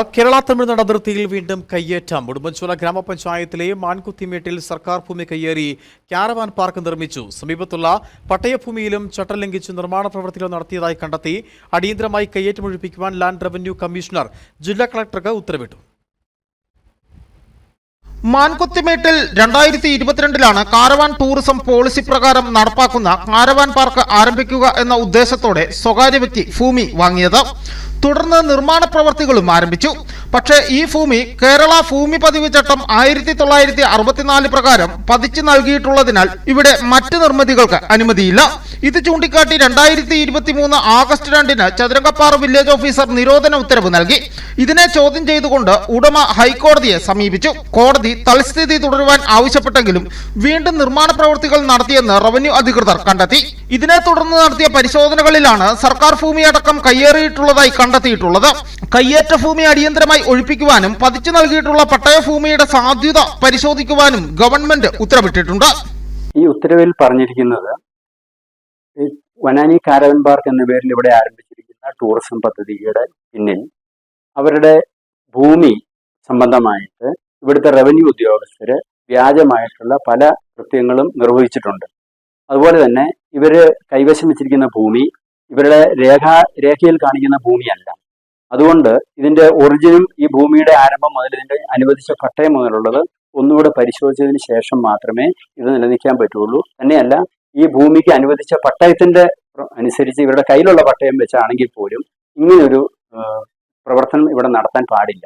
കേരള തമിഴ്നാട് അതിർത്തിയിൽ വീണ്ടും കയ്യേറ്റം. ഉടുമ്പൻചോല ഗ്രാമപഞ്ചായത്തിലെ മാൻകുത്തിമേട്ടിൽ സർക്കാർ ഭൂമി കയ്യേറി ക്യാരവാൻ പാർക്ക് നിർമ്മിച്ചു. സമീപത്തുള്ള പട്ടയഭൂമിയിലും ചട്ടം ലംഘിച്ച് നിർമ്മാണ പ്രവൃത്തികൾ നടത്തിയതായി കണ്ടെത്തി അടിയന്തരമായി കയ്യേറ്റം ഒഴിപ്പിക്കുവാൻ ലാൻഡ് റവന്യൂ കമ്മീഷണർ ജില്ലാ കളക്ടർക്ക് ഉത്തരവിട്ടു. മാൻകുത്തിമേട്ടിൽ രണ്ടായിരത്തി ഇരുപത്തിരണ്ടിലാണ് കാരവാൻ ടൂറിസം പോളിസി പ്രകാരം നടപ്പാക്കുന്ന കാരവാൻ പാർക്ക് ആരംഭിക്കുക എന്ന ഉദ്ദേശത്തോടെ സ്വകാര്യ വ്യക്തി ഭൂമി വാങ്ങിയത്. തുടർന്ന് നിർമ്മാണ പ്രവർത്തികളും ആരംഭിച്ചു. പക്ഷേ ഈ ഭൂമി കേരള ഭൂമി പതിവ് ചട്ടം ആയിരത്തി തൊള്ളായിരത്തി അറുപത്തിനാല് പ്രകാരം പതിച്ചു നൽകിയിട്ടുള്ളതിനാൽ ഇവിടെ മറ്റ് നിർമ്മിതികൾക്ക് അനുമതിയില്ല. ഇത് ചൂണ്ടിക്കാട്ടി രണ്ടായിരത്തി ഇരുപത്തി മൂന്ന് ആഗസ്റ്റ് രണ്ടിന് ചതുരംഗപ്പാറ വില്ലേജ് ഓഫീസർ നിരോധന ഉത്തരവ് നൽകി. ഇതിനെ ചോദ്യം ചെയ്തുകൊണ്ട് ഉടമ ഹൈക്കോടതിയെ സമീപിച്ചു. കോടതി തൽസ്ഥിതി തുടരുവാൻ ആവശ്യപ്പെട്ടെങ്കിലും വീണ്ടും നിർമ്മാണ പ്രവൃത്തികൾ നടത്തിയെന്ന് റവന്യൂ അധികൃതർ കണ്ടെത്തി. ഇതിനെ തുടർന്ന് നടത്തിയ പരിശോധനകളിലാണ് സർക്കാർ ഭൂമി അടക്കം കയ്യേറിയിട്ടുള്ളതായി കണ്ടെത്തിയിട്ടുള്ളത്. കയ്യേറ്റ ഭൂമി അടിയന്തരമായി ഒഴിപ്പിക്കുവാനും പതിച്ചു നൽകിയിട്ടുള്ള പട്ടയ ഭൂമിയുടെ സാധ്യത പരിശോധിക്കുവാനും ഗവൺമെന്റ് ഉത്തരവിട്ടിട്ടുണ്ട്. ഈ ഉത്തരവിൽ പറഞ്ഞിരിക്കുന്നത് വനാനി കാരവൻ പാർക്ക് എന്ന പേരിൽ ഇവിടെ ആരംഭിച്ചിരിക്കുന്ന ടൂറിസം പദ്ധതിയുടെ പിന്നിൽ അവരുടെ ഭൂമി സംബന്ധമായിട്ട് ഇവിടുത്തെ റവന്യൂ ഉദ്യോഗസ്ഥര് വ്യാജമായിട്ടുള്ള പല കൃത്യങ്ങളും നിർവഹിച്ചിട്ടുണ്ട്. അതുപോലെ തന്നെ ഇവർ കൈവശം വെച്ചിരിക്കുന്ന ഭൂമി ഇവരുടെ രേഖ രേഖയിൽ കാണിക്കുന്ന ഭൂമിയല്ല. അതുകൊണ്ട് ഇതിന്റെ ഒറിജിനും ഈ ഭൂമിയുടെ ആരംഭം മുതൽ ഇതിന്റെ അനുവദിച്ച പട്ടയം മുതലുള്ളത് ഒന്നുകൂടെ പരിശോധിച്ചതിന് ശേഷം മാത്രമേ ഇത് നിലനിൽക്കാൻ പറ്റുള്ളൂ. തന്നെയല്ല ഈ ഭൂമിക്ക് അനുവദിച്ച പട്ടയത്തിന്റെ അനുസരിച്ച് ഇവരുടെ കയ്യിലുള്ള പട്ടയം വെച്ചാണെങ്കിൽ പോലും ഇങ്ങനൊരു പ്രവർത്തനം ഇവിടെ നടത്താൻ പാടില്ല.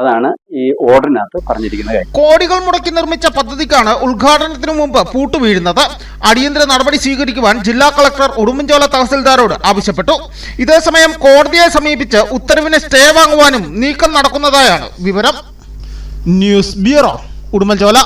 അതാണ് ഈ ഓർഡറിനകത്ത് പറഞ്ഞിരിക്കുന്ന കാര്യം. കോടികൾ മുടക്കി നിർമ്മിച്ച പദ്ധതിക്കാണ് ഉദ്ഘാടനത്തിനു മുമ്പ് പൂട്ടുവീഴുന്നത് അടിയന്തര നടപടി സ്വീകരിക്കുവാൻ ജില്ലാ കളക്ടർ ഉടുമ്പൻചോല തഹസിൽദാരോട് ആവശ്യപ്പെട്ടു. ഇതേസമയം കോടതിയെ സമീപിച്ച് ഉത്തരവിന് സ്റ്റേ വാങ്ങുവാനും നീക്കം നടക്കുന്നതായാണ് വിവരം. News bureau Udumbanchola.